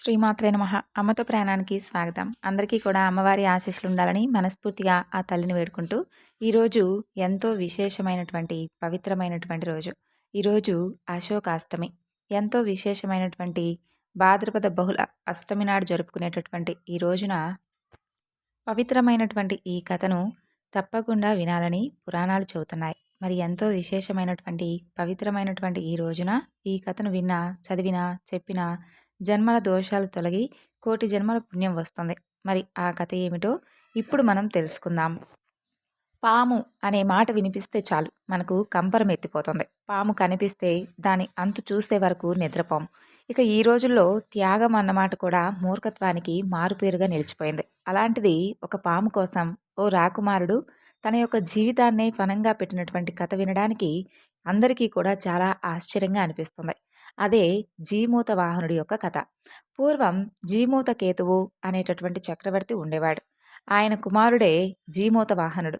శ్రీమాత్రే నమ. అమ్మత ప్రయాణానికి స్వాగతం. అందరికీ కూడా అమ్మవారి ఆశీస్సులు ఉండాలని మనస్ఫూర్తిగా ఆ తల్లిని వేడుకుంటూ ఈరోజు ఎంతో విశేషమైనటువంటి పవిత్రమైనటువంటి రోజు. ఈరోజు అశోకాష్టమి. ఎంతో విశేషమైనటువంటి భాద్రపద బహుళ అష్టమి నాడు జరుపుకునేటటువంటి ఈ రోజున పవిత్రమైనటువంటి ఈ కథను తప్పకుండా వినాలని పురాణాలు చెబుతున్నాయి. మరి ఎంతో విశేషమైనటువంటి పవిత్రమైనటువంటి ఈ రోజున ఈ కథను విన్నా చదివినా చెప్పినా జన్మల దోషాలు తొలగి కోటి జన్మల పుణ్యం వస్తుంది. మరి ఆ కథ ఏమిటో ఇప్పుడు మనం తెలుసుకుందాం. పాము అనే మాట వినిపిస్తే చాలు. మనకు కంపరం ఎత్తిపోతుంది. పాము కనిపిస్తే దాని అంతు చూసే వరకు నిద్రపోము ఇక ఈ రోజుల్లో త్యాగం అన్నమాట కూడా మూర్ఖత్వానికి మారుపేరుగా నిలిచిపోయింది. అలాంటిది ఒక పాము కోసం ఓ రాకుమారుడు తన యొక్క జీవితాన్నే ఫనంగా పెట్టినటువంటి కథ వినడానికి అందరికీ కూడా చాలా ఆశ్చర్యంగా అనిపిస్తుంది. అదే జీమూత వాహనుడి యొక్క కథ. పూర్వం జీమూత కేతువు అనేటటువంటి చక్రవర్తి ఉండేవాడు. ఆయన కుమారుడే జీమూత వాహనుడు.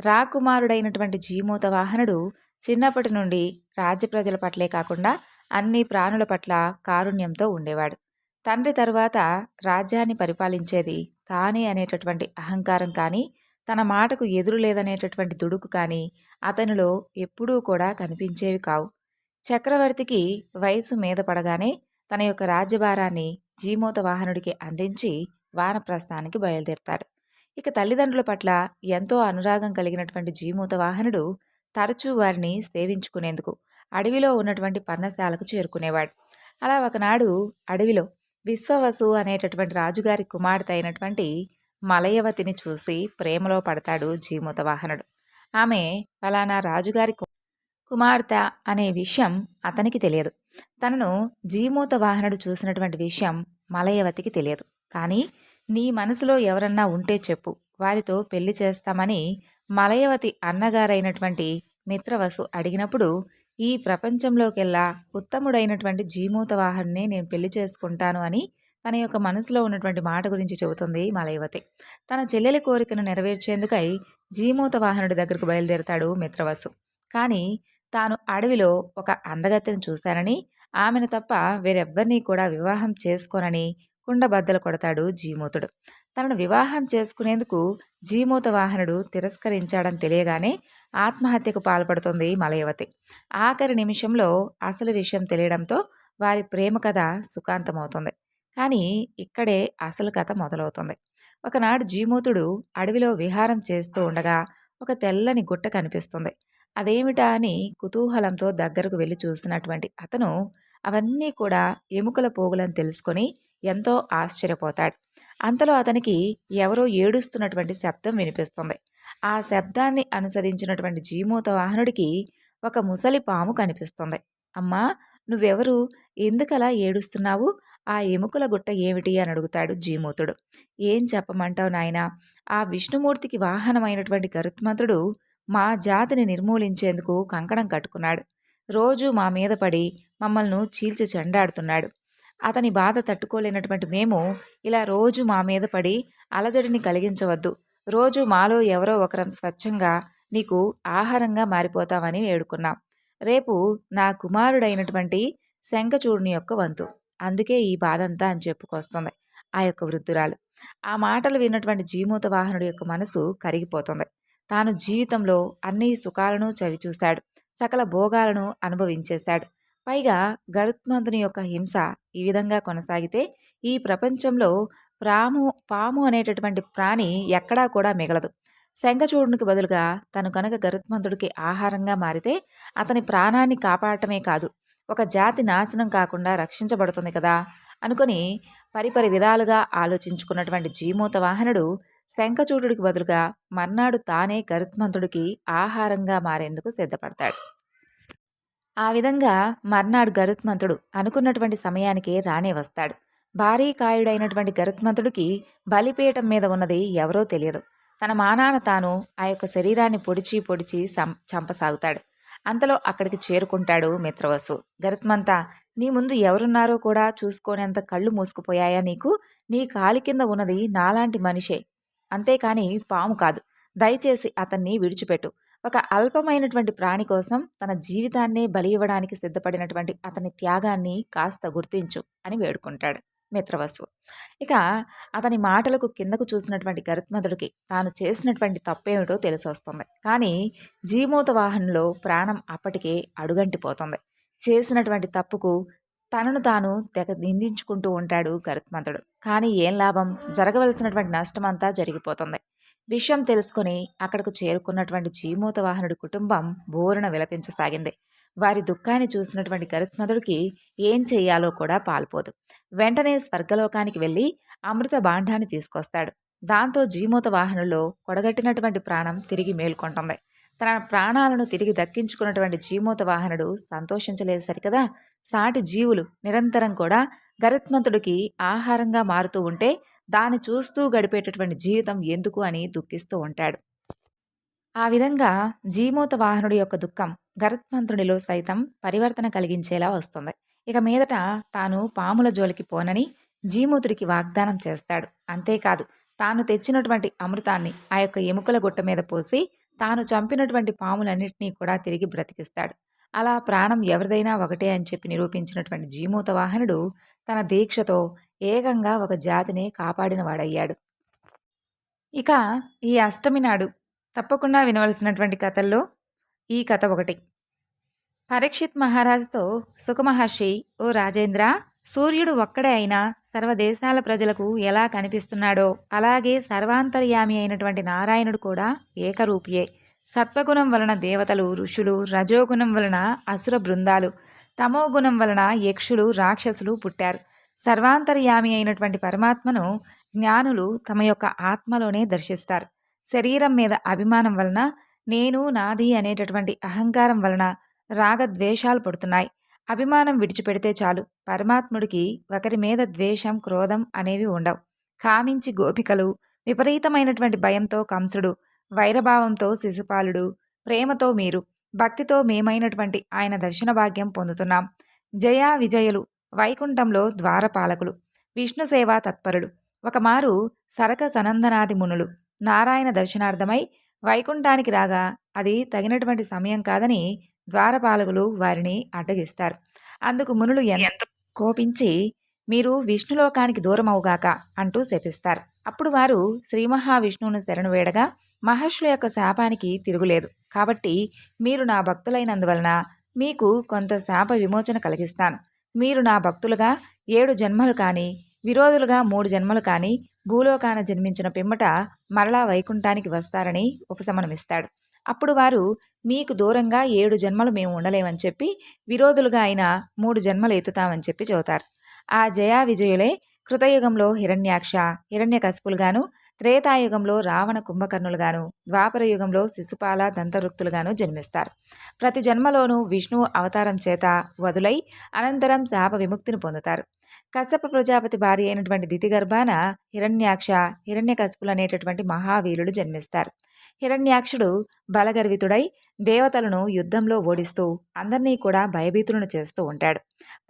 రాకుమారుడైనటువంటి జీమూత వాహనుడు చిన్నప్పటి నుండి రాజ్య ప్రజల పట్లే కాకుండా అన్ని ప్రాణుల పట్ల కారుణ్యంతో ఉండేవాడు. తండ్రి తరువాత రాజ్యాన్ని పరిపాలించేది తానే అనేటటువంటి అహంకారం కానీ తన మాటకు ఎదురు లేదనేటటువంటి దుడుకు కానీ అతనిలో ఎప్పుడూ కూడా కనిపించేవి కావు. చక్రవర్తికి వయసు మీద పడగానే తన యొక్క రాజ్యభారాన్ని జీమోత వాహనుడికి అందించి వానప్రస్థానికి బయలుదేరతాడు. ఇక తల్లిదండ్రుల పట్ల ఎంతో అనురాగం కలిగినటువంటి జీమూత వాహనుడు తరచూ వారిని సేవించుకునేందుకు అడవిలో ఉన్నటువంటి పర్ణశాలకు చేరుకునేవాడు. అలా ఒకనాడు అడవిలో విశ్వవసు అనేటటువంటి రాజుగారి కుమార్తె అయినటువంటి మలయవతిని చూసి ప్రేమలో పడతాడు జీమూత వాహనుడు. ఆమె ఫలానా రాజుగారి కుమార్తె అనే విషయం అతనికి తెలియదు. తనను జీమూత వాహనుడు చూసినటువంటి విషయం మలయవతికి తెలియదు. కానీ నీ మనసులో ఎవరన్నా ఉంటే చెప్పు. వారితో పెళ్ళి చేస్తామని మలయవతి అన్నగారైనటువంటి మిత్రవసు అడిగినప్పుడు ఈ ప్రపంచంలోకెల్లా ఉత్తముడైనటువంటి జీమూత వాహనునే నేను పెళ్ళి చేసుకుంటాను అని తన యొక్క మనసులో ఉన్నటువంటి మాట గురించి చెబుతుంది మలయవతి. తన చెల్లెలి కోరికను నెరవేర్చేందుకై జీమూత వాహనుడి దగ్గరకు బయలుదేరతాడు మిత్రవసు. కానీ తాను అడవిలో ఒక అందగత్తెను చూశానని ఆమెను తప్ప వేరెవ్వరినీ కూడా వివాహం చేసుకోనని కుండబద్దలు కొడతాడు జీమూతుడు. తనను వివాహం చేసుకునేందుకు జీమూత వాహనుడు తిరస్కరించాడని తెలియగానే ఆత్మహత్యకు పాల్పడుతుంది మలయవతి. ఆఖరి నిమిషంలో అసలు విషయం తెలియడంతో వారి ప్రేమ కథ సుఖాంతమవుతుంది. కానీ ఇక్కడే అసలు కథ మొదలవుతుంది. ఒకనాడు జీమూతుడు అడవిలో విహారం చేస్తూ ఉండగా ఒక తెల్లని గుట్ట కనిపిస్తుంది. అదేమిటా అని కుతూహలంతో దగ్గరకు వెళ్ళి చూసినటువంటి అతను అవన్నీ కూడా ఎముకల పోగులని తెలుసుకొని ఎంతో ఆశ్చర్యపోతాడు. అంతలో అతనికి ఎవరో ఏడుస్తున్నటువంటి శబ్దం వినిపిస్తుంది. ఆ శబ్దాన్ని అనుసరించినటువంటి జీమూత వాహనుడికి ఒక ముసలి పాము కనిపిస్తుంది. అమ్మా నువ్వెవరు? ఎందుకలా ఏడుస్తున్నావు? ఆ ఎముకల గుట్ట ఏమిటి అని అడుగుతాడు జీమూతుడు. ఏం చెప్పమంటావు నాయనా? ఆ విష్ణుమూర్తికి వాహనమైనటువంటి గరుత్మంతుడు మా జాతిని నిర్మూలించేందుకు కంకణం కట్టుకున్నాడు. రోజు మా మీద పడి మమ్మల్ని చీల్చి చెండాడుతున్నాడు. అతని బాధ తట్టుకోలేనటువంటి మేము ఇలా రోజు మా మీద పడి అలజడిని కలిగించవద్దు. రోజు మాలో ఎవరో ఒకరం స్వచ్ఛంగా నీకు ఆహారంగా మారిపోతామని వేడుకున్నాం. రేపు నా కుమారుడైనటువంటి శంఖచూడుని యొక్క వంతు. అందుకే ఈ బాధంతా అని చెప్పుకొస్తుంది ఆ యొక్క వృద్ధురాలు. ఆ మాటలు విన్నటువంటి జీమూత వాహనుడి యొక్క మనసు కరిగిపోతుంది. తాను జీవితంలో అన్ని సుఖాలను చవిచూశాడు. సకల భోగాలను అనుభవించేశాడు. పైగా గరుత్మంతుని యొక్క హింస ఈ విధంగా కొనసాగితే ఈ ప్రపంచంలో ప్రాము పాము అనేటటువంటి ప్రాణి ఎక్కడా కూడా మిగలదు. శంఖచూడునికి బదులుగా తను కనుక గరుత్మంతుడికి ఆహారంగా మారితే అతని ప్రాణాన్ని కాపాడటమే కాదు ఒక జాతి నాశనం కాకుండా రక్షించబడుతుంది కదా అనుకుని పరిపరి విధాలుగా ఆలోచించుకున్నటువంటి జీమూత వాహనుడు శంఖచూడుడికి బదులుగా మర్నాడు తానే గరుత్మంతుడికి ఆహారంగా మారేందుకు సిద్ధపడతాడు. ఆ విధంగా మర్నాడు గరుత్మంతుడు అనుకున్నటువంటి సమయానికి రానే వస్తాడు. భారీ కాయుడైనటువంటి గరుత్మంతుడికి బలిపీఠం మీద ఉన్నది ఎవరో తెలియదు. తన మానాన తాను ఆ యొక్క శరీరాన్ని పొడిచి పొడిచి చంపసాగుతాడు. అంతలో అక్కడికి చేరుకుంటాడు మిత్రవసు. గరుత్మంతా నీ ముందు ఎవరున్నారో కూడా చూసుకోనేంత కళ్ళు మూసుకుపోయాయా నీకు? నీ కాలి కింద ఉన్నది నాలాంటి మనిషే. అంతేకాని పాము కాదు. దయచేసి అతన్ని విడిచిపెట్టు. ఒక అల్పమైనటువంటి ప్రాణి కోసం తన జీవితాన్నే బలి ఇవ్వడానికి సిద్ధపడినటువంటి అతని త్యాగాన్ని కాస్త గుర్తించు అని వేడుకుంటాడు మిత్రవసువు ఇక అతని మాటలకు కిందకు చూసినటువంటి గరుత్మధుడికి తాను చేసినటువంటి తప్పేమిటో తెలిసొస్తుంది. కానీ జీమూత వాహనంలో ప్రాణం అప్పటికే అడుగంటిపోతుంది. చేసినటువంటి తప్పుకు తనను తాను తెగ నిందించుకుంటూ ఉంటాడు గరుత్మంతుడు. కానీ ఏం లాభం? జరగవలసినటువంటి నష్టమంతా జరిగిపోతుంది. విషయం తెలుసుకుని అక్కడకు చేరుకున్నటువంటి జీమూత వాహనుడి కుటుంబం బోరున విలపించసాగింది. వారి దుఃఖాన్ని చూసినటువంటి గరుత్మంతుడికి ఏం చెయ్యాలో కూడా పాల్పోదు. వెంటనే స్వర్గలోకానికి వెళ్ళి అమృత బాండాన్ని తీసుకొస్తాడు. దాంతో జీమూత వాహనంలో కొడగట్టినటువంటి ప్రాణం తిరిగి మేల్కొంటుంది. తన ప్రాణాలను తిరిగి దక్కించుకున్నటువంటి జీమోత వాహనుడు సంతోషించలేదు సరికదా? సాటి జీవులు నిరంతరం కూడా గరుత్మంతుడికి ఆహారంగా మారుతూ ఉంటే దాన్ని చూస్తూ గడిపేటటువంటి జీవితం ఎందుకు అని దుఃఖిస్తూ ఉంటాడు. ఆ విధంగా జీమోత వాహనుడి యొక్క దుఃఖం గరుత్మంతుడిలో సైతం పరివర్తన కలిగించేలా వస్తుంది. ఇక మీదట తాను పాముల జోలికి పోనని జీమూతుడికి వాగ్దానం చేస్తాడు. అంతేకాదు తాను తెచ్చినటువంటి అమృతాన్ని ఆ యొక్క ఎముకల గుట్ట మీద పోసి తాను చంపినటువంటి పాములన్నింటినీ కూడా తిరిగి బ్రతికిస్తాడు. అలా ప్రాణం ఎవరిదైనా ఒకటే అని చెప్పి నిరూపించినటువంటి జీమూత వాహనుడు తన దీక్షతో ఏకంగా ఒక జాతిని కాపాడినవాడయ్యాడు. ఇక ఈ అష్టమి నాడు తప్పకుండా వినవలసినటువంటి కథల్లో ఈ కథ ఒకటి. పరీక్షిత్ మహారాజుతో సుఖమహర్షి ఓ రాజేంద్ర సూర్యుడు ఒక్కడే అయినా సర్వదేశాల ప్రజలకు ఎలా కనిపిస్తున్నాడో అలాగే సర్వాంతర్యామి అయినటువంటి నారాయణుడు కూడా ఏకరూపియే. సత్వగుణం వలన దేవతలు ఋషులు రజోగుణం వలన అసుర బృందాలు తమోగుణం వలన యక్షులు రాక్షసులు పుట్టారు. సర్వాంతర్యామి అయినటువంటి పరమాత్మను జ్ఞానులు తమ యొక్క ఆత్మలోనే దర్శిస్తారు. శరీరం మీద అభిమానం వలన నేను నాది అనేటటువంటి అహంకారం వలన రాగద్వేషాలు పడుతున్నాయి. అభిమానం విడిచిపెడితే చాలు. పరమాత్ముడికి ఒకరి మీద ద్వేషం క్రోధం అనేవి ఉండవు. కామించి గోపికలు విపరీతమైనటువంటి భయంతో కంసుడు వైరభావంతో శిశుపాలుడు ప్రేమతో మీరు భక్తితో మేమైనటువంటి ఆయన దర్శన భాగ్యం పొందుతున్నాం. జయ విజయులు వైకుంఠంలో ద్వారపాలకులు విష్ణు సేవా తత్పరులు ఒకమారు సరక సనందనాది మునులు నారాయణ దర్శనార్థమై వైకుంఠానికి రాగా అది తగినటువంటి సమయం కాదని ద్వారపాలకులు వారిని అడ్డగిస్తారు. అందుకు మునులు ఎంత కోపించి మీరు విష్ణులోకానికి దూరమవుగాక అంటూ శపిస్తారు. అప్పుడు వారు శ్రీ మహావిష్ణువును శరణు వేడగా మహర్షుల యొక్క శాపానికి తిరుగులేదు. కాబట్టి మీరు నా భక్తులైనందువలన మీకు కొంత శాప విమోచన కలిగిస్తాను. మీరు నా భక్తులుగా ఏడు జన్మలు కానీ విరోధులుగా మూడు జన్మలు కానీ భూలోకాన జన్మించిన పిమ్మట మరలా వైకుంఠానికి వస్తారని ఉపశమనమిస్తాడు. అప్పుడు వారు మీకు దూరంగా ఏడు జన్మలు మేము ఉండలేమని చెప్పి విరోధులుగా అయిన మూడు జన్మలు ఎత్తుతామని చెప్పి చెబుతారు. ఆ జయా విజయులే కృతయుగంలో హిరణ్యాక్ష హిరణ్యకశపులుగాను త్రేతాయుగంలో రావణ కుంభకర్ణులుగాను ద్వాపర యుగంలో శిశుపాల దంతరుక్తులుగాను జన్మిస్తారు. ప్రతి జన్మలోనూ విష్ణువు అవతారం చేత వదులై అనంతరం శాప విముక్తిని పొందుతారు. కశ్యప ప్రజాపతి భార్య అయినటువంటి దితిగర్భాన హిరణ్యాక్ష హిరణ్యకశపులు అనేటటువంటి మహావీరుడు జన్మిస్తారు. హిరణ్యాక్షుడు బలగర్వితుడై దేవతలను యుద్ధంలో ఓడిస్తూ అందరినీ కూడా భయభీతులను చేస్తూ ఉంటాడు.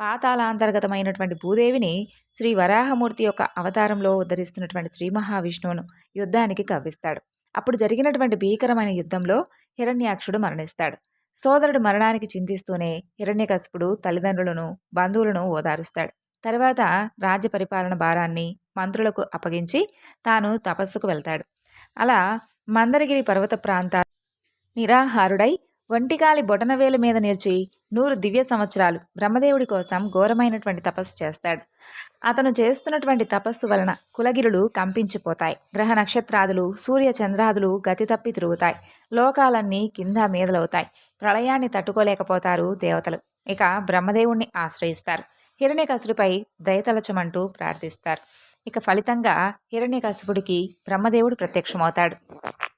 పాతాళాంతర్గతమైనటువంటి భూదేవిని శ్రీ వరాహమూర్తి యొక్క అవతారంలో ఉద్ధరిస్తున్నటువంటి శ్రీ మహావిష్ణువును యుద్ధానికి కవ్విస్తాడు. అప్పుడు జరిగినటువంటి భీకరమైన యుద్ధంలో హిరణ్యాక్షుడు మరణిస్తాడు. సోదరుడు మరణానికి చింతిస్తూనే హిరణ్యకశపుడు తల్లిదండ్రులను బంధువులను ఓదారుస్తాడు. తర్వాత రాజ్య పరిపాలన భారాన్ని మంత్రులకు అప్పగించి తాను తపస్సుకు వెళ్తాడు. అలా మందరగిరి పర్వత ప్రాంత నిరాహారుడై ఒంటిగాలి బొటనవేలు మీద నిలిచి నూరు దివ్య సంవత్సరాలు బ్రహ్మదేవుడి కోసం ఘోరమైనటువంటి తపస్సు చేస్తాడు. అతను చేస్తున్నటువంటి తపస్సు వలన కులగిరులు కంపించిపోతాయి. గ్రహ నక్షత్రాదులు సూర్య చంద్రాదులు గతి తప్పి తిరుగుతాయి. లోకాలన్నీ కింద మీదలవుతాయి. ప్రళయాన్ని తట్టుకోలేకపోతారు దేవతలు. ఇక బ్రహ్మదేవుణ్ణి ఆశ్రయిస్తారు. హిరణ్యకసుడిపై దయతలచమంటూ ప్రార్థిస్తారు. ఇక ఫలితంగా హిరణ్యకశిపుడికి బ్రహ్మదేవుడు ప్రత్యక్షమవుతాడు.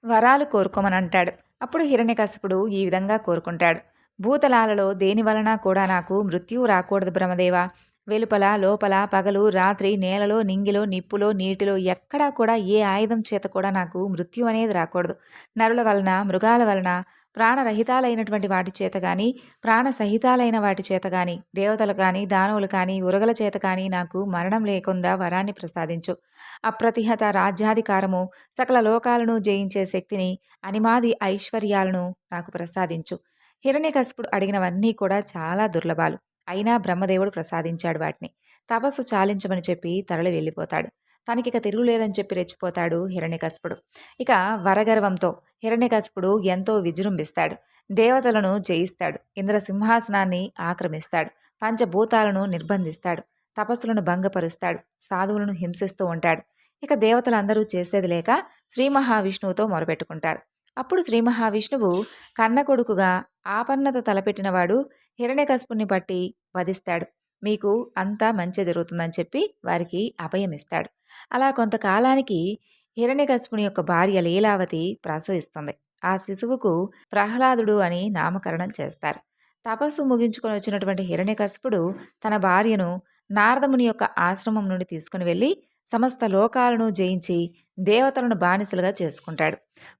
వరాలు కోరుకోమని అంటాడు అప్పుడు హిరణ్యకశిపుడు ఈ విధంగా కోరుకుంటాడు. భూతలాలలో దేని వలన కూడా నాకు మృత్యువు రాకూడదు బ్రహ్మదేవ. వెలుపల లోపల పగలు రాత్రి నేలలో నింగిలో నిప్పులో నీటిలో ఎక్కడా కూడా ఏ ఆయుధం చేత కూడా నాకు మృత్యు అనేది రాకూడదు. నరుల వలన మృగాల వలన ప్రాణరహితాలైనటువంటి వాటి చేత కానీ ప్రాణసహితాలైన వాటి చేత కానీ దేవతలు కానీ దానవులు కానీ ఉరగల చేత కానీ నాకు మరణం లేకుండా వరాన్ని ప్రసాదించు. అప్రతిహత రాజ్యాధికారము సకల లోకాలను జయించే శక్తిని అనిమాది ఐశ్వర్యాలను నాకు ప్రసాదించు. హిరణ్యకశిపుడు అడిగినవన్నీ కూడా చాలా దుర్లభాలు. అయినా బ్రహ్మదేవుడు ప్రసాదించాడు వాటిని. తపస్సు చాలించమని చెప్పి తరలి వెళ్ళిపోతాడు. తనకిక తిరుగులేదని చెప్పి రెచ్చిపోతాడు హిరణ్యకశపుడు. ఇక వరగర్వంతో హిరణ్యకశపుడు ఎంతో విజృంభిస్తాడు. దేవతలను జయిస్తాడు. ఇంద్ర సింహాసనాన్ని ఆక్రమిస్తాడు. పంచభూతాలను నిర్బంధిస్తాడు. తపస్సులను భంగపరుస్తాడు. సాధువులను హింసిస్తూ ఉంటాడు. ఇక దేవతలందరూ చేసేది లేక శ్రీ మహావిష్ణువుతో మొరపెట్టుకుంటారు. అప్పుడు శ్రీ మహావిష్ణువు కన్న కొడుకుగా ఆపన్నత తలపెట్టినవాడు హిరణ్యకశపుని పట్టి వధిస్తాడు. మీకు అంతా మంచి జరుగుతుందని చెప్పి వారికి అభయమిస్తాడు. అలా కొంతకాలానికి హిరణ్యకశపుని యొక్క భార్య లీలావతి ప్రసవిస్తుంది. ఆ శిశువుకు ప్రహ్లాదుడు అని నామకరణం చేస్తారు. తపస్సు ముగించుకొని వచ్చినటువంటి హిరణ్యకశపుడు తన భార్యను నారదముని యొక్క ఆశ్రమం నుండి తీసుకుని వెళ్ళి సమస్త లోకాలను జయించి దేవతలను బానిసలుగా చేసుకుంటాడు.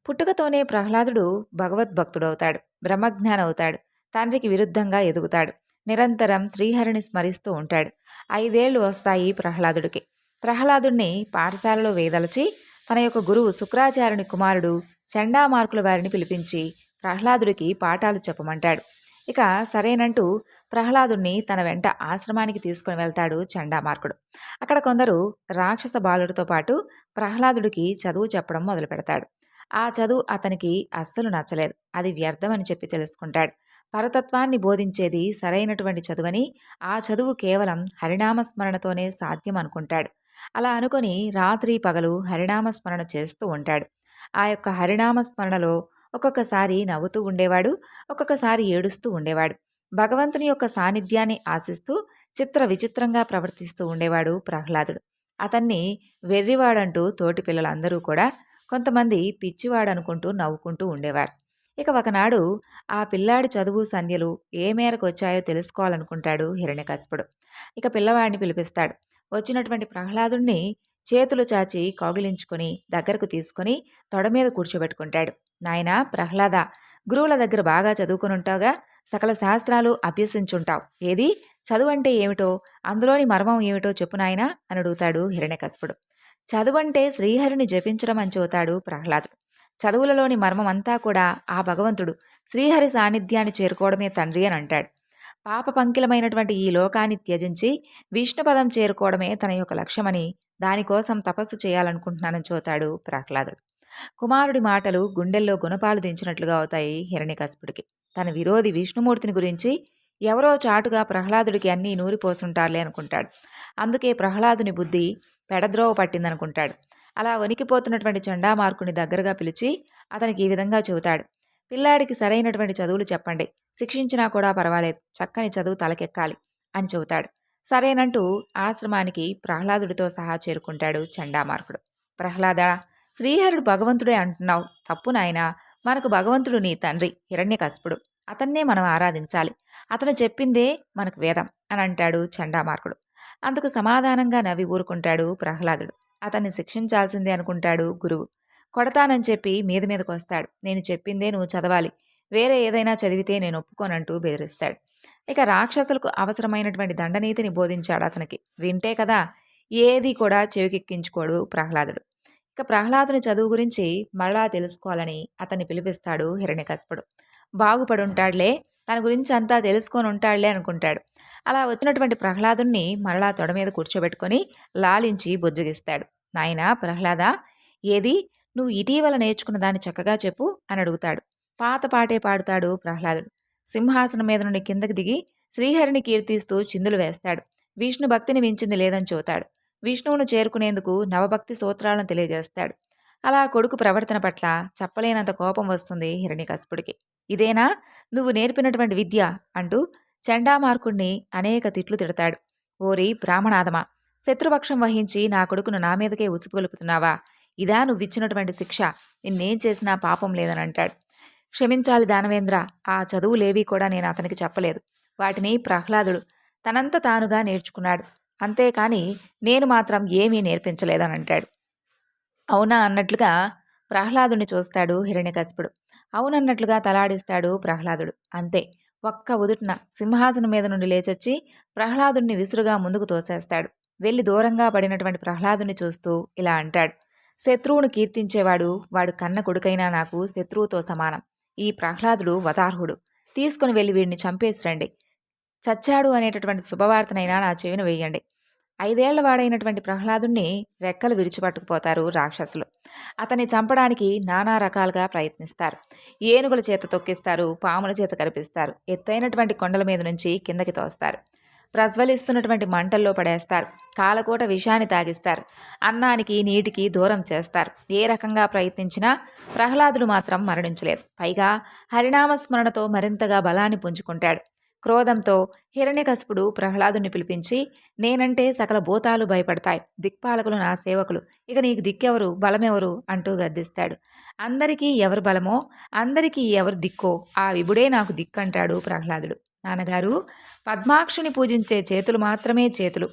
పుట్టుకతోనే ప్రహ్లాదుడు భగవద్భక్తుడవుతాడు. బ్రహ్మజ్ఞానవుతాడు. తండ్రికి విరుద్ధంగా ఎదుగుతాడు. నిరంతరం శ్రీహరిని స్మరిస్తూ ఉంటాడు. ఐదేళ్ళు వస్తాయి ప్రహ్లాదుడికి. ప్రహ్లాదుడిని పాఠశాలలో వేదలచి తన యొక్క గురువు శుక్రాచార్యుని కుమారుడు చండామార్కుల వారిని పిలిపించి ప్రహ్లాదుడికి పాఠాలు చెప్పమంటాడు. ఇక సరేనంటూ ప్రహ్లాదుణ్ణి తన వెంట ఆశ్రమానికి తీసుకుని వెళ్తాడు చండామార్కుడు. అక్కడ కొందరు రాక్షస బాలుడితో పాటు ప్రహ్లాదుడికి చదువు చెప్పడం మొదలు పెడతాడు. ఆ చదువు అతనికి అస్సలు నచ్చలేదు. అది వ్యర్థమని చెప్పి తెలుసుకుంటాడు. పరతత్వాన్ని బోధించేది సరైనటువంటి చదువని ఆ చదువు కేవలం హరినామస్మరణతోనే సాధ్యం అనుకుంటాడు. అలా అనుకొని రాత్రి పగలు హరినామస్మరణ చేస్తూ ఉంటాడు. ఆ యొక్క హరినామస్మరణలో ఒక్కొక్కసారి నవ్వుతూ ఉండేవాడు ఒక్కొక్కసారి ఏడుస్తూ ఉండేవాడు. భగవంతుని యొక్క సాన్నిధ్యాన్ని ఆశిస్తూ చిత్ర విచిత్రంగా ప్రవర్తిస్తూ ఉండేవాడు ప్రహ్లాదుడు. అతన్ని వెర్రివాడంటూ తోటి పిల్లలందరూ కూడా కొంతమంది పిచ్చివాడనుకుంటూ నవ్వుకుంటూ ఉండేవారు. ఇక ఒకనాడు ఆ పిల్లాడి చదువు సంధ్యలు ఏ మేరకు వచ్చాయో తెలుసుకోవాలనుకుంటాడు హిరణ్యకశపుడు. ఇక పిల్లవాడిని పిలిపిస్తాడు. వచ్చినటువంటి ప్రహ్లాదుణ్ణి చేతులు చాచి కౌగిలించుకుని దగ్గరకు తీసుకొని తొడ మీద కూర్చోబెట్టుకుంటాడు. నాయనా ప్రహ్లాద గురువుల దగ్గర బాగా చదువుకునుంటావుగా సకల శాస్త్రాలు అభ్యసించుంటావు. ఏది? చదువు అంటే ఏమిటో? అందులోని మర్మం ఏమిటో చెప్పు నాయనా అని అడుగుతాడు హిరణ్యకశపుడు. చదువంటే శ్రీహరిని జపించడం అని చెబుతాడు ప్రహ్లాదుడు చదువులలోని మర్మం అంతా కూడా ఆ భగవంతుడు శ్రీహరి సాన్నిధ్యాన్ని చేరుకోవడమే తండ్రి అని అంటాడు. పాప పంకిలమైనటువంటి ఈ లోకాన్ని త్యజించి విష్ణుపదం చేరుకోవడమే తన యొక్క లక్ష్యమని దానికోసం తపస్సు చేయాలనుకుంటున్నానని చూతాడు ప్రహ్లాదుడు. కుమారుడి మాటలు గుండెల్లో గుణపాలు దించినట్లుగా అవుతాయి హిరణ్యకశపుడికి. తన విరోధి విష్ణుమూర్తిని గురించి ఎవరో చాటుగా ప్రహ్లాదుడికి అన్నీ నూరిపోసుంటారులే అనుకుంటాడు. అందుకే ప్రహ్లాదుని బుద్ధి పెడద్రోవ పట్టిందనుకుంటాడు. అలా వణికిపోతున్నటువంటి చండామార్కుని దగ్గరగా పిలిచి అతనికి ఈ విధంగా చెబుతాడు. పిల్లాడికి సరైనటువంటి చదువులు చెప్పండి. శిక్షించినా కూడా పర్వాలేదు. చక్కని చదువు తలకెక్కాలి అని చెబుతాడు. సరేనంటూ ఆశ్రమానికి ప్రహ్లాదుడితో సహా చేరుకుంటాడు చండామార్కుడు. ప్రహ్లాద శ్రీహరుడు భగవంతుడే అంటున్నావు. తప్పు నాయనా. మనకు భగవంతుడు నీ తండ్రి హిరణ్యకశపుడు. అతన్నే మనం ఆరాధించాలి. అతను చెప్పిందే మనకు వేదం అని అంటాడు చండామార్కుడు. అందుకు సమాధానంగా నవ్వి ఊరుకుంటాడు ప్రహ్లాదుడు. అతన్ని శిక్షించాల్సిందే అనుకుంటాడు గురువు. కొడతానని చెప్పి మీద మీదకు వస్తాడు. నేను చెప్పిందే నువ్వు చదవాలి. వేరే ఏదైనా చదివితే నేను ఒప్పుకోనంటూ బెదిరిస్తాడు. ఇక రాక్షసులకు అవసరమైనటువంటి దండనీతిని బోధించాడు అతనికి. వింటే కదా? ఏది కూడా చెవికెక్కించుకోడు ప్రహ్లాదుడు. ఇక ప్రహ్లాదుని చదువు గురించి మళ్ళా తెలుసుకోవాలని అతన్ని పిలిపిస్తాడు హిరణ్యకశపుడు. బాగుపడుంటాడులే తన గురించి అంతా తెలుసుకొని ఉంటాడులే అనుకుంటాడు. అలా వచ్చినటువంటి ప్రహ్లాదుని మరలా తొడ మీద కూర్చోబెట్టుకొని లాలించి బుజ్జగిస్తాడు. నాయనా ప్రహ్లాద ఏది? నువ్వు ఇటీవల నేర్చుకున్న దాన్ని చక్కగా చెప్పు అని అడుగుతాడు. పాత పాటే పాడుతాడు ప్రహ్లాదుడు. సింహాసనం మీద నుండి కిందకి దిగి శ్రీహరిని కీర్తిస్తూ చిందులు వేస్తాడు. విష్ణు భక్తిని మించింది లేదని చూతాడు. విష్ణువును చేరుకునేందుకు నవభక్తి సూత్రాలను తెలియజేస్తాడు. అలా కొడుకు ప్రవర్తన పట్ల చెప్పలేనంత కోపం వస్తుంది హిరణ్యకశపుడికి. ఇదేనా? నువ్వు నేర్పినటువంటి విద్య అంటూ చండామార్కుణ్ణి అనేక తిట్లు తిడతాడు. ఓరి బ్రాహ్మణాదమా శత్రుపక్షం వహించి నా కొడుకును నా మీదకే ఉసిపుగొలుపుతున్నావా? ఇదా నువ్విచ్చినటువంటి శిక్ష. నిన్నేం చేసినా పాపం లేదని అంటాడు క్షమించాలి దానవేంద్ర ఆ చదువులేవి కూడా నేను అతనికి చెప్పలేదు. వాటిని ప్రహ్లాదుడు తనంత తానుగా నేర్చుకున్నాడు. అంతేకాని నేను మాత్రం ఏమీ నేర్పించలేదని అంటాడు అవునా అన్నట్లుగా ప్రహ్లాదుని చూస్తాడు హిరణ్యకశిపుడు. అవునన్నట్లుగా తలాడిస్తాడు ప్రహ్లాదుడు. అంతే. ఒక్క ఉదుటిన సింహాసనం మీద నుండి లేచొచ్చి ప్రహ్లాదుని విసురుగా ముందుకు తోసేస్తాడు. వెళ్ళి దూరంగా పడినటువంటి ప్రహ్లాదుని చూస్తూ ఇలా అంటాడు. శత్రువును కీర్తించేవాడు వాడు కన్న కొడుకైనా నాకు శత్రువుతో సమానం. ఈ ప్రహ్లాదుడు వతార్హుడు. తీసుకుని వెళ్ళి వీడిని చంపేసి రండి. చచ్చాడు అనేటటువంటి శుభవార్తనైనా నా చెవిన వేయండి. ఐదేళ్ళ వాడైనటువంటి ప్రహ్లాదుణ్ణి రెక్కలు విడిచిపట్టుకుపోతారు రాక్షసులు. అతన్ని చంపడానికి నానా రకాలుగా ప్రయత్నిస్తారు. ఏనుగుల చేత తొక్కిస్తారు పాముల చేత కరిపిస్తారు ఎత్తైనటువంటి కొండల మీద నుంచి కిందకి తోస్తారు. ప్రజ్వలిస్తున్నటువంటి మంటల్లో పడేస్తారు కాలకోట విషాన్ని తాగిస్తారు అన్నానికి నీటికి దూరం చేస్తారు. ఏ రకంగా ప్రయత్నించినా ప్రహ్లాదుడు మాత్రం మరణించలేదు. పైగా హరినామస్మరణతో మరింతగా బలాన్ని పుంజుకుంటాడు. క్రోధంతో హిరణ్యకశిపుడు ప్రహ్లాదుని పిలిపించి నేనంటే సకల భూతాలు భయపడతాయి. దిక్పాలకులు నా సేవకులు. ఇక నీకు దిక్కెవరు? బలమెవరు? అంటూ గద్దిస్తాడు. అందరికీ ఎవరు బలమో అందరికీ ఎవరు దిక్కో? ఆ విభుడే నాకు దిక్కంటాడు ప్రహ్లాదుడు. నాన్నగారు పద్మాక్షుని పూజించే చేతులు మాత్రమే చేతులు.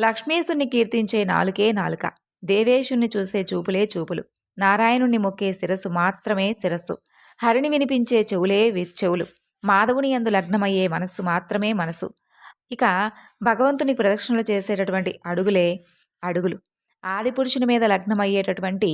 లక్ష్మీశుణ్ణి కీర్తించే నాలుకే నాలుక. దేవేశుణ్ణి చూసే చూపులే చూపులు. నారాయణుణ్ణి మొక్కే శిరస్సు మాత్రమే శిరస్సు. హరిని వినిపించే చెవులే చెవులు. మాధవుని యందు లగ్నమయ్యే మనస్సు మాత్రమే మనసు. ఇక భగవంతుని ప్రదక్షిణలు చేసేటటువంటి అడుగులే అడుగులు. ఆదిపురుషుని మీద లగ్నమయ్యేటటువంటి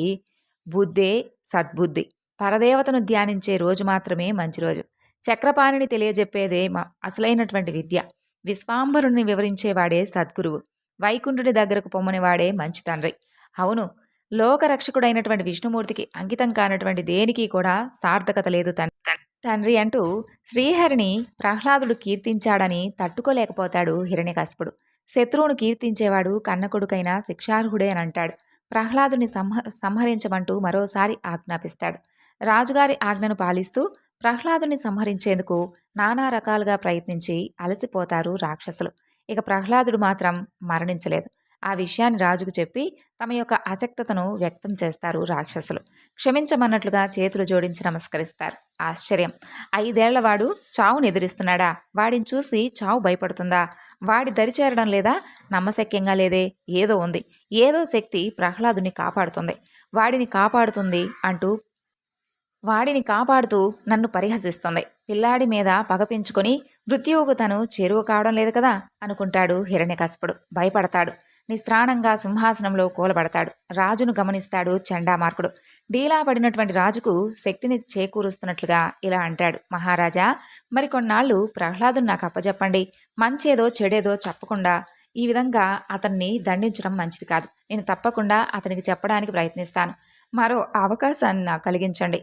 బుద్ధే సద్బుద్ధి. పరదేవతను ధ్యానించే రోజు మాత్రమే మంచి రోజు. చక్రపాణిని తెలియజెప్పేదే మా అసలైనటువంటి విద్య. విశ్వాంబరుణ్ణి వివరించేవాడే సద్గురువు. వైకుంఠుడి దగ్గరకు పొమ్మనివాడే మంచి తండ్రి. అవును లోకరక్షకుడైనటువంటి విష్ణుమూర్తికి అంకితం కానటువంటి దేనికి కూడా సార్థకత లేదు తండ్రి తండ్రి అంటూ శ్రీహరిని ప్రహ్లాదుడు కీర్తించాడని తట్టుకోలేకపోతాడు హిరణ్యకశపుడు. శత్రువును కీర్తించేవాడు కన్నకొడుకైన శిక్షార్హుడే అని అంటాడు. ప్రహ్లాదుని సంహ సంహరించమంటూ మరోసారి ఆజ్ఞాపిస్తాడు. రాజుగారి ఆజ్ఞను పాలిస్తూ ప్రహ్లాదుని సంహరించేందుకు నానా రకాలుగా ప్రయత్నించి అలసిపోతారు రాక్షసులు. ఇక ప్రహ్లాదుడు మాత్రం మరణించలేదు. ఆ విషయాన్ని రాజుకు చెప్పి తమ యొక్క అసక్తతను వ్యక్తం చేస్తారు రాక్షసులు. క్షమించమన్నట్లుగా చేతులు జోడించి నమస్కరిస్తారు. ఆశ్చర్యం. ఐదేళ్ళవాడు చావును ఎదిరిస్తున్నాడా? వాడిని చూసి చావు భయపడుతుందా? వాడి దరి చేరడం లేదా? నమ్మశక్యంగా లేదే? ఏదో ఉంది. ఏదో శక్తి ప్రహ్లాదుని కాపాడుతుంది. వాడిని కాపాడుతుంది అంటూ వాడిని కాపాడుతూ నన్ను పరిహసిస్తుంది. పిల్లాడి మీద పగ పెంచుకొని మృత్యువుకు తను చేరువ కావడం లేదు కదా? అనుకుంటాడు హిరణ్యకశపుడు. భయపడతాడు. నిస్త్రాణంగా సింహాసనంలో కూలబడతాడు. రాజును గమనిస్తాడు చండామార్కుడు. డీలా పడినటువంటి రాజుకు శక్తిని చేకూరుస్తున్నట్లుగా ఇలా అంటాడు. మహారాజా మరికొన్నాళ్ళు ప్రహ్లాదును నాకు అప్పజెప్పండి. మంచేదో చెడేదో చెప్పకుండా ఈ విధంగా అతన్ని దండించడం మంచిది కాదు. నేను తప్పకుండా అతనికి చెప్పడానికి ప్రయత్నిస్తాను. మరో అవకాశాన్ని నాకు కలిగించండి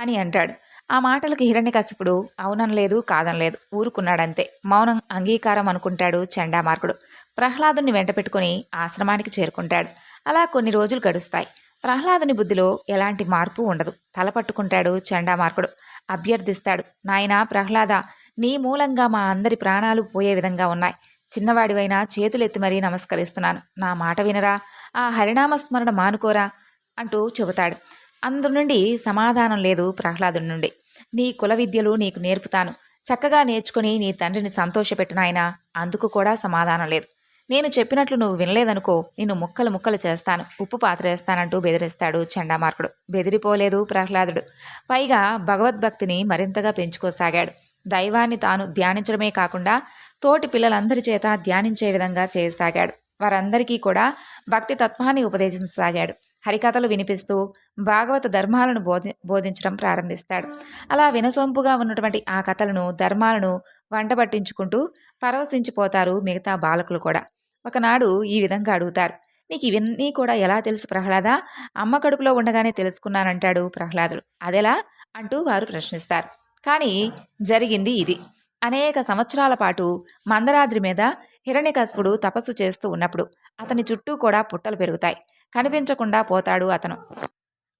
అని అంటాడు. ఆ మాటలకు హిరణ్యకశిపుడు అవుననలేదు కాదనలేదు ఊరుకున్నాడంతే. మౌనం అంగీకారం అనుకుంటాడు చండామార్కుడు. ప్రహ్లాదుని వెంట పెట్టుకుని ఆశ్రమానికి చేరుకుంటాడు. అలా కొన్ని రోజులు గడుస్తాయి. ప్రహ్లాదుని బుద్ధిలో ఎలాంటి మార్పు ఉండదు. తల పట్టుకుంటాడు చండామార్కుడు. అభ్యర్థిస్తాడు నాయనా ప్రహ్లాద నీ మూలంగా మా అందరి ప్రాణాలు పోయే విధంగా ఉన్నాయి. చిన్నవాడివైనా చేతులెత్తి మరీ నమస్కరిస్తున్నాను. నా మాట వినరా? ఆ హరినామస్మరణ మానుకోరా? అంటూ చెబుతాడు. అందు నుండి సమాధానం లేదు ప్రహ్లాదుడి నుండి. నీ కుల విద్యలు నీకు నేర్పుతాను. చక్కగా నేర్చుకుని నీ తండ్రిని సంతోషపెట్టినాయన అందుకు కూడా సమాధానం లేదు. నేను చెప్పినట్లు నువ్వు వినలేదనుకో నిన్ను ముక్కలు ముక్కలు చేస్తాను. ఉప్పు పాత్రేస్తానంటూ బెదిరిస్తాడు చండామార్కుడు. బెదిరిపోలేదు ప్రహ్లాదుడు. పైగా భగవద్భక్తిని మరింతగా పెంచుకోసాగాడు. దైవాన్ని తాను ధ్యానించడమే కాకుండా తోటి పిల్లలందరి చేత ధ్యానించే విధంగా చేయసాగాడు. వారందరికీ కూడా భక్తి తత్వాన్ని ఉపదేశించసాగాడు. హరికథలు వినిపిస్తూ భాగవత ధర్మాలను బోధి బోధించడం ప్రారంభిస్తాడు. అలా వినసొంపుగా ఉన్నటువంటి ఆ కథలను ధర్మాలను వంట పట్టించుకుంటూ పరవశించిపోతారు మిగతా బాలకులు కూడా. ఒకనాడు ఈ విధంగా అడుగుతారు. నీకు ఇవన్నీ కూడా ఎలా తెలుసు ప్రహ్లాద? అమ్మ కడుపులో ఉండగానే తెలుసుకున్నానంటాడు ప్రహ్లాదుడు. అదెలా? అంటూ వారు ప్రశ్నిస్తారు. కానీ జరిగింది ఇది. అనేక సంవత్సరాల పాటు మందరాద్రి మీద హిరణ్యకశిపుడు తపస్సు చేస్తూ ఉన్నప్పుడు అతని చుట్టూ కూడా పుట్టలు పెరుగుతాయి. కనిపించకుండా పోతాడు అతను.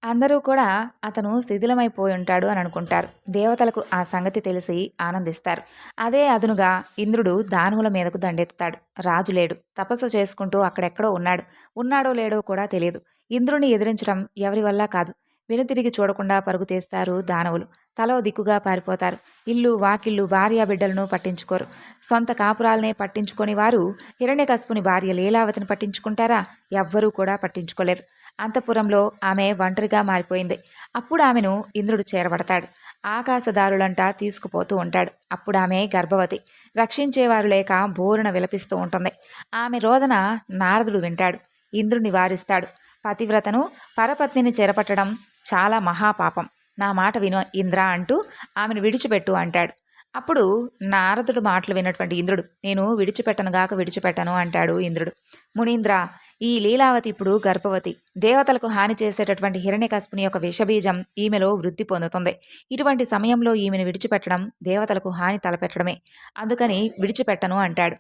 అందరూ కూడా అతను శిథిలమైపోయి ఉంటాడు అని అనుకుంటారు. దేవతలకు ఆ సంగతి తెలిసి ఆనందిస్తారు. అదే అదునుగా ఇంద్రుడు దానువుల మీదకు దండెత్తుతాడు. రాజు లేడు. తపస్సు చేసుకుంటూ అక్కడెక్కడో ఉన్నాడు. ఉన్నాడో లేడో కూడా తెలియదు. ఇంద్రుని ఎదిరించడం ఎవరి వల్ల కాదు. వెనుతిరిగి చూడకుండా పరుగు తీస్తారు దానవులు. తలో దిక్కుగా పారిపోతారు. ఇల్లు వాకిళ్ళు భార్య బిడ్డలను పట్టించుకోరు. సొంత కాపురాలనే పట్టించుకొని వారు హిరణ్యకశపుని భార్య లీలావతిని పట్టించుకుంటారా? ఎవ్వరూ కూడా పట్టించుకోలేదు. అంతఃపురంలో ఆమె ఒంటరిగా మారిపోయింది. అప్పుడు ఆమెను ఇంద్రుడు చేరబడతాడు. ఆకాశదారులంటా తీసుకుపోతూ ఉంటాడు. అప్పుడు ఆమె గర్భవతి. రక్షించేవారు లేక బోరున విలపిస్తూ ఉంటుంది. ఆమె రోదన నారదుడు వింటాడు. ఇంద్రుని వారిస్తాడు. పతివ్రతను పరపత్నిని చేరపట్టడం చాలా మహాపాపం. నా మాట విను ఇంద్ర అంటూ ఆమెను విడిచిపెట్టు అంటాడు. అప్పుడు నారదుడు మాటలు విన్నటువంటి ఇంద్రుడు నేను విడిచిపెట్టనుగాక విడిచిపెట్టను అంటాడు ఇంద్రుడు. మునీంద్ర ఈ లీలావతి ఇప్పుడు గర్భవతి. దేవతలకు హాని చేసేటటువంటి హిరణ్యకశిపుని యొక్క విషబీజం ఈమెలో వృద్ధి పొందుతుంది. ఇటువంటి సమయంలో ఈమెను విడిచిపెట్టడం దేవతలకు హాని తలపెట్టడమే. అందుకని విడిచిపెట్టను అంటాడు.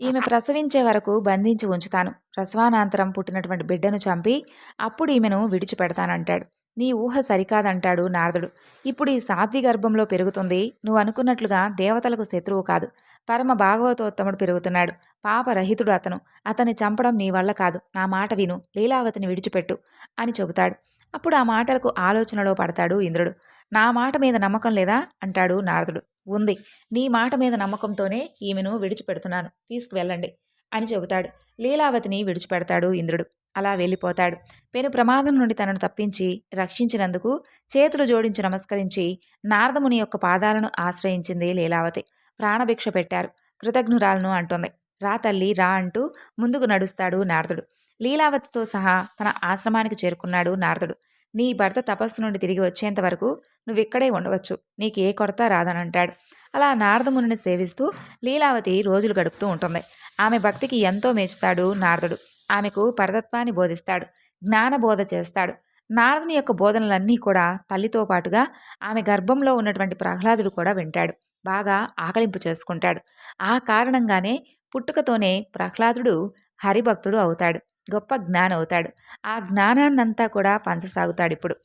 ఈమె ప్రసవించే వరకు బంధించి ఉంచుతాను. ప్రసవానంతరం పుట్టినటువంటి బిడ్డను చంపి అప్పుడు ఈమెను విడిచిపెడతానంటాడు. నీ ఊహ సరికాదంటాడు నారదుడు. ఇప్పుడు ఈ సాధ్వి గర్భంలో పెరుగుతుంది. నువ్వు అనుకున్నట్లుగా దేవతలకు శత్రువు కాదు. పరమ భాగవతోత్తముడు పెరుగుతున్నాడు. పాపరహితుడు అతను. అతన్ని చంపడం నీ వల్ల కాదు. నా మాట విను. లీలావతిని విడిచిపెట్టు అని చెబుతాడు. అప్పుడు ఆ మాటలకు ఆలోచనలో పడతాడు ఇంద్రుడు. నా మాట మీద నమ్మకం లేదా? అంటాడు నారదుడు. ఉంది. నీ మాట మీద నమ్మకంతోనే ఈమెను విడిచిపెడుతున్నాను. తీసుకువెళ్ళండి అని చెబుతాడు. లీలావతిని విడిచిపెడతాడు ఇంద్రుడు. అలా వెళ్ళిపోతాడు. పెను ప్రమాదం నుండి తనను తప్పించి రక్షించినందుకు చేతులు జోడించి నమస్కరించి నారదముని యొక్క పాదాలను ఆశ్రయించింది లీలావతి. ప్రాణభిక్ష పెట్టారు. కృతజ్ఞురాలను అంటుంది. రా తల్లి రా అంటూ ముందుకు నడుస్తాడు నారదుడు. లీలావతితో సహా తన ఆశ్రమానికి చేరుకున్నాడు నారదుడు. నీ భర్త తపస్సు నుండి తిరిగి వచ్చేంత వరకు నువ్విక్కడే ఉండవచ్చు. నీకు ఏ కొరత రాదనంటాడు. అలా నారదముని సేవిస్తూ లీలావతి రోజులు గడుపుతూ ఉంటుంది. ఆమె భక్తికి ఎంతో మెచ్చుతాడు నారదుడు. ఆమెకు పరతత్వాన్ని బోధిస్తాడు. జ్ఞానబోధ చేస్తాడు. నారదుని యొక్క బోధనలన్నీ కూడా తల్లితో పాటుగా ఆమె గర్భంలో ఉన్నటువంటి ప్రహ్లాదుడు కూడా వింటాడు. బాగా ఆకలింపు చేసుకుంటాడు. ఆ కారణంగానే పుట్టుకతోనే ప్రహ్లాదుడు హరిభక్తుడు అవుతాడు. గొప్ప జ్ఞానం అవుతాడు ఆ జ్ఞానాన్నంతా కూడా పంచసాగుతాడు ఇప్పుడు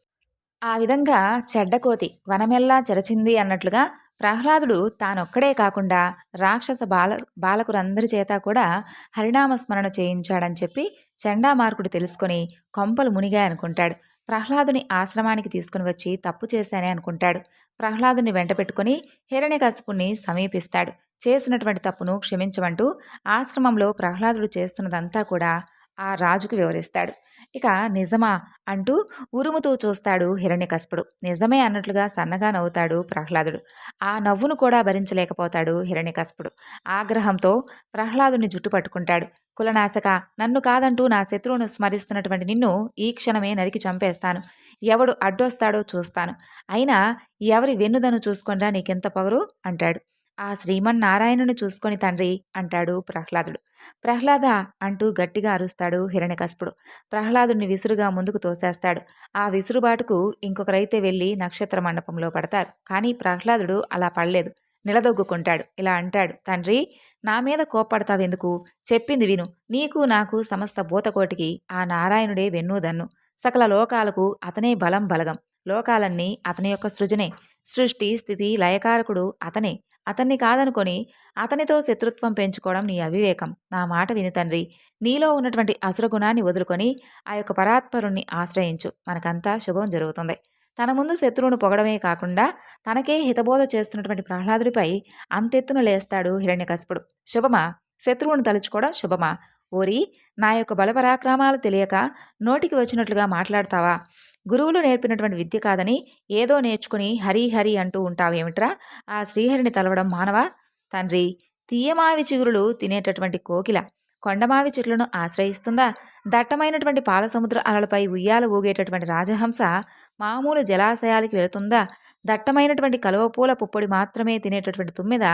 ఆ విధంగా చెడ్డకోతి వనమెల్లా చెరచింది అన్నట్లుగా ప్రహ్లాదుడు తానొక్కడే కాకుండా రాక్షస బాల బాలకులందరి చేత కూడా హరినామస్మరణ చేయించాడని చెప్పి చండామార్కుడు తెలుసుకొని కొంపలు మునిగా అనుకుంటాడు. ప్రహ్లాదుని ఆశ్రమానికి తీసుకుని వచ్చి తప్పు చేశానే అనుకుంటాడు. ప్రహ్లాదుని వెంట పెట్టుకుని హిరణ్యకశపుణ్ణి సమీపిస్తాడు. చేసినటువంటి తప్పును క్షమించమంటూ ఆశ్రమంలో ప్రహ్లాదుడు చేస్తున్నదంతా కూడా ఆ రాజుకు వివరిస్తాడు. ఇక నిజమా అంటూ ఉరుముతూ చూస్తాడు హిరణ్యకశపుడు. నిజమే అన్నట్లుగా సన్నగా నవ్వుతాడు ప్రహ్లాదుడు. ఆ నవ్వును కూడా భరించలేకపోతాడు హిరణ్యకశపుడు. ఆగ్రహంతో ప్రహ్లాదుని జుట్టు పట్టుకుంటాడు. కులనాశక నన్ను కాదంటూ నా శత్రువును స్మరిస్తున్నటువంటి నిన్ను ఈ క్షణమే నరికి చంపేస్తాను. ఎవడు అడ్డొస్తాడో చూస్తాను. అయినా ఎవరి వెన్నుదను చూసుకుండా నీకెంత పొగరు? అంటాడు. ఆ శ్రీమన్నారాయణుని చూసుకొని తండ్రి అంటాడు ప్రహ్లాదుడు. ప్రహ్లాద అంటూ గట్టిగా అరుస్తాడు హిరణ్యకస్పుడు ప్రహ్లాదుని విసురుగా ముందుకు తోసేస్తాడు. ఆ విసురుబాటుకు ఇంకొకరైతే వెళ్ళి నక్షత్ర మండపంలో పడతారు. కానీ ప్రహ్లాదుడు అలా పడలేదు. నిలదొగ్గుకుంటాడు. ఇలా అంటాడు తండ్రి నా మీద కోప్పడతావెందుకు? చెప్పింది విను. నీకు నాకు సమస్త భూతకోటికి ఆ నారాయణుడే వెన్నుదన్ను. సకల లోకాలకు అతనే బలం బలగం. లోకాలన్నీ అతని యొక్క సృజనే. సృష్టి స్థితి లయకారకుడు అతనే. అతన్ని కాదనుకొని అతనితో శత్రుత్వం పెంచుకోవడం నీ అవివేకం. నా మాట విని తండ్రి. నీలో ఉన్నటువంటి అసురగుణాన్ని వదులుకొని ఆ యొక్క పరాత్పరుణ్ణి ఆశ్రయించు. మనకంతా శుభం జరుగుతుంది. తన ముందు శత్రువును పొగడమే కాకుండా తనకే హితబోధ చేస్తున్నటువంటి ప్రహ్లాదుడిపై అంతెత్తును లేస్తాడు హిరణ్యకశపుడు. శుభమా? శత్రువును తలుచుకోవడం శుభమా? ఓరి నా యొక్క బలపరాక్రమాలు తెలియక నోటికి వచ్చినట్లుగా మాట్లాడతావా? గురువులు నేర్పినటువంటి విద్య కాదని ఏదో నేర్చుకుని హరి హరి అంటూ ఉంటావేమిట్రా? ఆ శ్రీహరిని తలవడం మానవా? తండ్రి తీయమావి చిగురులు తినేటటువంటి కోకిల కొండమావి చెట్లను ఆశ్రయిస్తుందా? దట్టమైనటువంటి పాలసముద్ర అలలపై ఉయ్యాల ఊగేటటువంటి రాజహంస మామూలు జలాశయాలకి వెళుతుందా? దట్టమైనటువంటి కలువపూల పుప్పొడి మాత్రమే తినేటటువంటి తుమ్మెద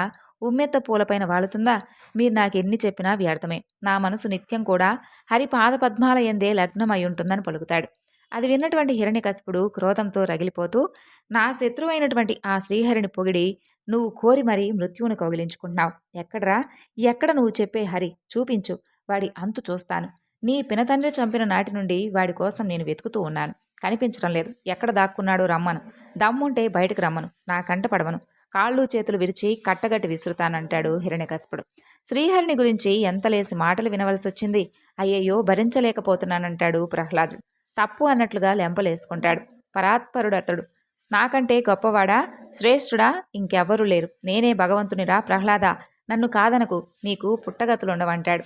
ఉమ్మెత్త పూలపైన వాలుతుందా? మీరు నాకెన్ని చెప్పినా వ్యర్థమే. నా మనసు నిత్యం కూడా హరి పాదపద్మాల ఎందే లగ్నమై ఉంటుందని పలుకుతాడు. అది విన్నటువంటి హిరణ్యకశిపుడు క్రోధంతో రగిలిపోతూ నా శత్రువైనటువంటి ఆ శ్రీహరిని పొగిడి నువ్వు కోరి మరీ మృత్యువును కౌగిలించుకుంటున్నావు. ఎక్కడరా? ఎక్కడ నువ్వు చెప్పే హరి? చూపించు. వాడి అంతు చూస్తాను. నీ పినతండ్రి చంపిన నాటి నుండి వాడి కోసం నేను వెతుకుతూ ఉన్నాను. కనిపించడం లేదు. ఎక్కడ దాక్కున్నాడో రమ్మను. దమ్ముంటే బయటకు రమ్మను. నా కంట పడవను. కాళ్ళు చేతులు విరిచి కట్టగట్టి విసురుతానంటాడు హిరణ్యకశపుడు. శ్రీహరిని గురించి ఎంతలేసి మాటలు వినవలసి వచ్చింది అయ్యయ్యో భరించలేకపోతున్నానంటాడు ప్రహ్లాదుడు. తప్పు అన్నట్లుగా లెంపలేసుకుంటాడు. పరాత్పరుడు అతడు. నాకంటే గొప్పవాడా? శ్రేష్ఠుడా? ఇంకెవ్వరూ లేరు. నేనే భగవంతునిరా ప్రహ్లాద. నన్ను కాదనకు. నీకు పుట్టగతులుండవంటాడు.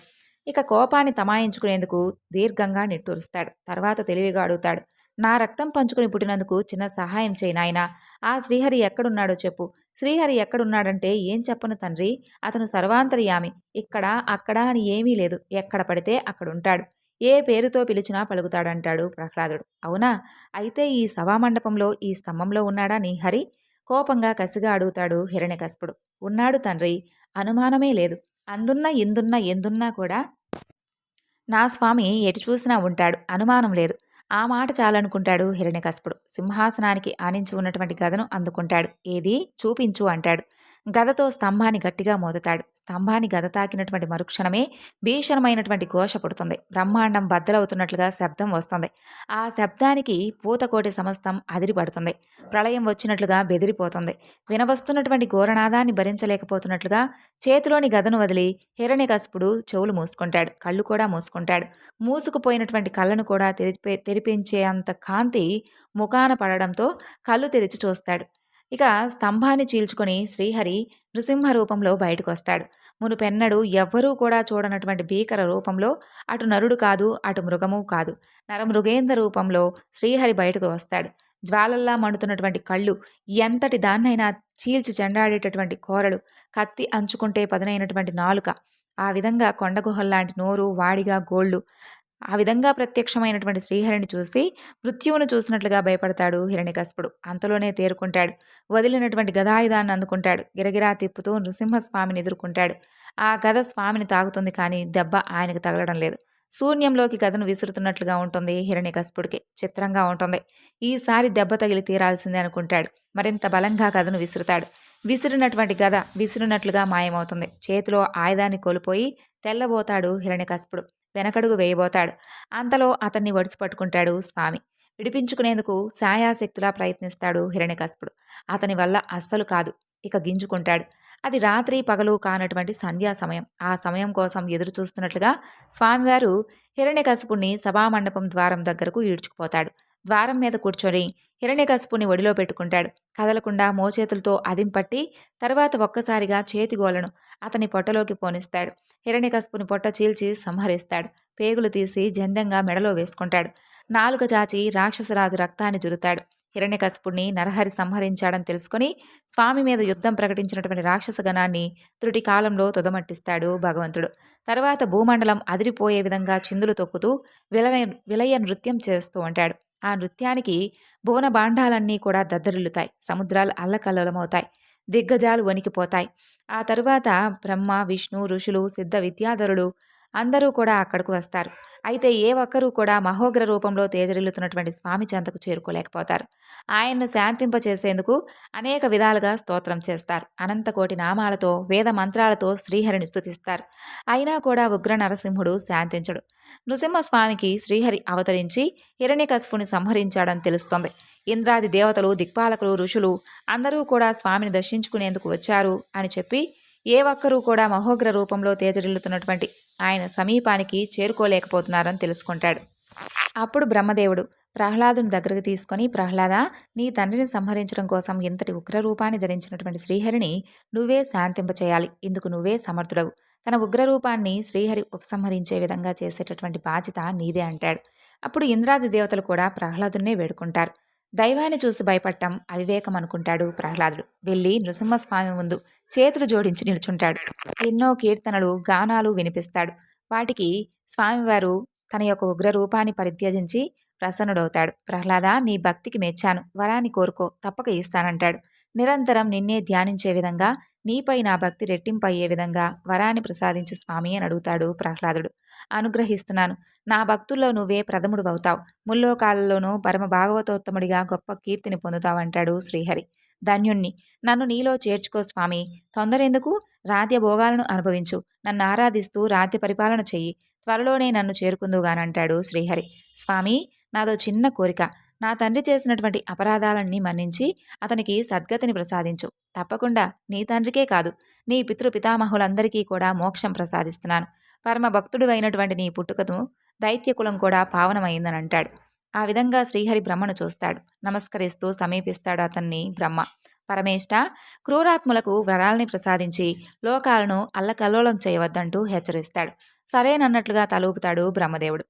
ఇక కోపాన్ని తమాయించుకునేందుకు దీర్ఘంగా నిట్టూరుస్తాడు. తర్వాత తెలివిగా అడుగుతాడు. నా రక్తం పంచుకుని పుట్టినందుకు చిన్న సహాయం చేయి నాయనా. ఆ శ్రీహరి ఎక్కడున్నాడో చెప్పు. శ్రీహరి ఎక్కడున్నాడంటే ఏం చెప్పను తండ్రి? అతను సర్వాంతర్యామి. ఇక్కడ అక్కడ అని ఏమీ లేదు. ఎక్కడ పడితే అక్కడుంటాడు. ఏ పేరుతో పిలిచినా పలుకుతాడంటాడు ప్రహ్లాదుడు. అవునా? అయితే ఈ సభామండపంలో ఈ స్తంభంలో ఉన్నాడా నీ హరి? కోపంగా కసిగా అడుగుతాడు హిరణ్యకస్పుడు ఉన్నాడు తండ్రి. అనుమానమే లేదు. అందున్న ఇందున్న ఎందున్నా కూడా నా స్వామి ఎటు చూసినా ఉంటాడు. అనుమానం లేదు. ఆ మాట చాలనుకుంటాడు హిరణ్యకశపుడు. సింహాసనానికి ఆనించి ఉన్నటువంటి గదను అందుకుంటాడు. ఏది? చూపించు అంటాడు. గదతో స్తంభాన్ని గట్టిగా మోదుతాడు. స్తంభాన్ని గద తాకినటువంటి మరుక్షణమే భీషణమైనటువంటి ఘోష పుడుతుంది. బ్రహ్మాండం బద్దలవుతున్నట్లుగా శబ్దం వస్తుంది. ఆ శబ్దానికి పూతకోటి సమస్తం అదిరిపడుతుంది. ప్రళయం వచ్చినట్లుగా బెదిరిపోతుంది. వినవస్తున్నటువంటి ఘోరనాదాన్ని భరించలేకపోతున్నట్లుగా చేతిలోని గదను వదిలి హిరణ్యకశపుడు చెవులు మూసుకుంటాడు. కళ్ళు కూడా మూసుకుంటాడు. మూసుకుపోయినటువంటి కళ్ళను కూడా తెరిపే తెరిపించే అంత కాంతి ముఖాన పడడంతో కళ్ళు తెరిచి చూస్తాడు. ఇక స్తంభాన్ని చీల్చుకొని శ్రీహరి నృసింహ రూపంలో బయటకు వస్తాడు మునుపెన్నడు ఎవ్వరూ కూడా చూడనటువంటి భీకర రూపంలో అటు నరుడు కాదు అటు మృగము కాదు. నరమృగేంద్ర రూపంలో శ్రీహరి బయటకు వస్తాడు. జ్వాలల్లా మండుతున్నటువంటి కళ్ళు ఎంతటి దాన్నైనా చీల్చి చెండాడేటటువంటి కోరలు కత్తి అంచుకుంటే పదునైనటువంటి నాలుక. ఆ విధంగా కొండగుహల్లాంటి నోరు వాడిగా గోళ్ళు ఆ విధంగా ప్రత్యక్షమైనటువంటి శ్రీహరిని చూసి మృత్యువును చూసినట్లుగా భయపడతాడు హిరణ్యకశపుడు. అంతలోనే తేరుకుంటాడు. వదిలినటువంటి గదాయుధాన్ని అందుకుంటాడు. గిరగిరా తిప్పుతూ నృసింహస్వామిని ఎదుర్కొంటాడు. ఆ గద స్వామిని తాగుతుంది కానీ దెబ్బ ఆయనకు తగలడం లేదు. శూన్యంలోకి గదను విసురుతున్నట్లుగా ఉంటుంది హిరణ్యకశపుడికి. చిత్రంగా ఉంటుంది. ఈసారి దెబ్బ తగిలి తీరాల్సిందే అనుకుంటాడు. మరింత బలంగా గదను విసురుతాడు. విసిరినటువంటి గద విసిరినట్లుగా మాయమవుతుంది. చేతిలో ఆయుధాన్ని కోల్పోయి తెల్లబోతాడు హిరణ్యకశపుడు. వెనకడుగు వేయబోతాడు. అంతలో అతన్ని ఒడిచి పట్టుకుంటాడు స్వామి. విడిపించుకునేందుకు సాయాశక్తులా ప్రయత్నిస్తాడు హిరణ్యకశపుడు. అతని వల్ల అస్సలు కాదు. ఇక గింజుకుంటాడు. అది రాత్రి పగలు కానటువంటి సంధ్యా సమయం. ఆ సమయం కోసం ఎదురు చూస్తున్నట్లుగా స్వామివారు హిరణ్యకశపుణ్ణి సభామండపం ద్వారం దగ్గరకు ఈడ్చుకుపోతాడు. ద్వారం మీద కూర్చొని హిరణ్యకశపుని ఒడిలో పెట్టుకుంటాడు. కదలకుండా మోచేతులతో అదింపట్టి తర్వాత ఒక్కసారిగా చేతిగోలను అతని పొట్టలోకి పోనిస్తాడు. హిరణ్యకశపుని పొట్ట చీల్చి సంహరిస్తాడు. పేగులు తీసి జందంగా మెడలో వేసుకుంటాడు. నాలుక చాచి రాక్షసరాజు రక్తాన్ని జురుతాడు. హిరణ్యకశపుణ్ణి నరహరి సంహరించాడని తెలుసుకొని స్వామి మీద యుద్ధం ప్రకటించినటువంటి రాక్షస గణాన్ని త్రుటి కాలంలో తుదమట్టిస్తాడు భగవంతుడు. తర్వాత భూమండలం అదిరిపోయే విధంగా చిందులు తొక్కుతూ విలయ విలయ నృత్యం చేస్తూ ఉంటాడు. ఆ నృత్యానికి భువన బాండాలన్నీ కూడా దద్దరిల్లుతాయి. సముద్రాలు అల్లకల్లలమవుతాయి. దిగ్గజాలు వణికిపోతాయి. ఆ తరువాత బ్రహ్మ విష్ణు ఋషులు సిద్ధ విద్యాధరుడు అందరూ కూడా అక్కడికి వస్తారు. అయితే ఏ ఒక్కరూ కూడా మహోగ్ర రూపంలో తేజరిల్లుతున్నటువంటి స్వామి చెంతకు చేరుకోలేకపోతారు. ఆయన్ను శాంతింపచేసేందుకు అనేక విధాలుగా స్తోత్రం చేస్తారు. అనంతకోటి నామాలతో వేద మంత్రాలతో శ్రీహరిని స్థుతిస్తారు అయినా కూడా ఉగ్ర నరసింహుడు శాంతించడు. నృసింహస్వామికి శ్రీహరి అవతరించి హిరణ్యకశపుని సంహరించాడని తెలుస్తోంది. ఇంద్రాది దేవతలు దిక్పాలకులు ఋషులు అందరూ కూడా స్వామిని దర్శించుకునేందుకు వచ్చారు అని చెప్పి ఏ ఒక్కరూ కూడా మహోగ్ర రూపంలో తేజరిల్లుతున్నటువంటి ఆయన సమీపానికి చేరుకోలేకపోతున్నారని తెలుసుకుంటాడు. అప్పుడు బ్రహ్మదేవుడు ప్రహ్లాదుని దగ్గరకు తీసుకొని ప్రహ్లాద నీ తండ్రిని సంహరించడం కోసం ఇంతటి ఉగ్ర రూపాన్ని ధరించినటువంటి శ్రీహరిని నువ్వే శాంతింపచేయాలి ఇందుకు నువ్వే సమర్థుడవు. తన ఉగ్ర రూపాన్ని శ్రీహరి ఉపసంహరించే విధంగా చేసేటటువంటి బాధ్యత నీదే అంటాడు. అప్పుడు ఇంద్రాది దేవతలు కూడా ప్రహ్లాదునే వేడుకుంటారు. దైవాన్ని చూసి భయపడటం అవివేకం అనుకుంటాడు ప్రహ్లాదుడు. వెళ్ళి నృసింహస్వామి ముందు చేతులు జోడించి నిల్చుంటాడు. ఎన్నో కీర్తనలు గానాలు వినిపిస్తాడు. వాటికి స్వామివారు తన యొక్క ఉగ్ర రూపాన్ని పరిత్యజించి ప్రసన్నుడవుతాడు. ప్రహ్లాద నీ భక్తికి మెచ్చాను. వరాన్ని కోరుకో. తప్పక ఇస్తానంటాడు. నిరంతరం నిన్నే ధ్యానించే విధంగా నీపై నా భక్తి రెట్టింపయ్యే విధంగా వరాన్ని ప్రసాదించు స్వామి అని అడుగుతాడు ప్రహ్లాదుడు. అనుగ్రహిస్తున్నాను. నా భక్తుల్లో నువ్వే ప్రథముడు అవుతావు ముల్లోకాలలోనూ పరమ భాగవతోత్తముడిగా గొప్ప కీర్తిని పొందుతావంటాడు శ్రీహరి. ధన్యుణ్ణి. నన్ను నీలో చేర్చుకో స్వామి. తొందరెందుకు? రాధ్య భోగాలను అనుభవించు. నన్ను ఆరాధిస్తూ రాధ్య పరిపాలన చెయ్యి. త్వరలోనే నన్ను చేరుకుందుగానంటాడు శ్రీహరి. స్వామి నాదో చిన్న కోరిక. నా తండ్రి చేసినటువంటి అపరాధాలన్నీ మన్నించి అతనికి సద్గతిని ప్రసాదించు. తప్పకుండా నీ తండ్రికే కాదు. నీ పితృపితామహులందరికీ కూడా మోక్షం ప్రసాదిస్తున్నాను. పరమ భక్తుడు అయినటువంటి నీ పుట్టుకను దైత్యకులం కూడా పావనమైందని అంటాడు ఆ విధంగా శ్రీహరి బ్రహ్మను చూస్తాడు. నమస్కరిస్తూ సమీపిస్తాడు అతన్ని బ్రహ్మ. పరమేష్ట క్రూరాత్ములకు వరాల్ని ప్రసాదించి లోకాలను అల్లకల్లోలం చేయవద్దంటూ హెచ్చరిస్తాడు. సరేనన్నట్లుగా తలూపుతాడు బ్రహ్మదేవుడు.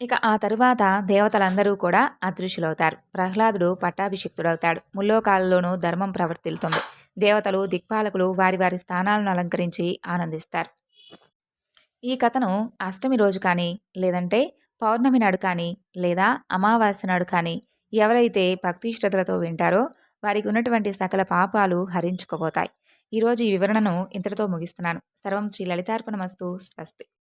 ఇక ఆ తరువాత దేవతలందరూ కూడా అదృశ్యులవుతారు. ప్రహ్లాదుడు పట్టాభిషిక్తుడవుతాడు. ముల్లోకాలలోనూ ధర్మం ప్రవర్తిల్తుంది. దేవతలు దిక్పాలకులు వారి వారి స్థానాలను అలంకరించి ఆనందిస్తారు. ఈ కథను అష్టమి రోజు కానీ లేదంటే పౌర్ణమి నాడు కానీ లేదా అమావాస్య నాడు కానీ ఎవరైతే భక్తి శ్రద్ధలతో వింటారో వారికి ఉన్నటువంటి సకల పాపాలు హరించుకోబోతాయి ఈరోజు ఈ వివరణను ఇంతటితో ముగిస్తున్నాను. సర్వం శ్రీ లలితార్పణమస్తు. స్వస్తి.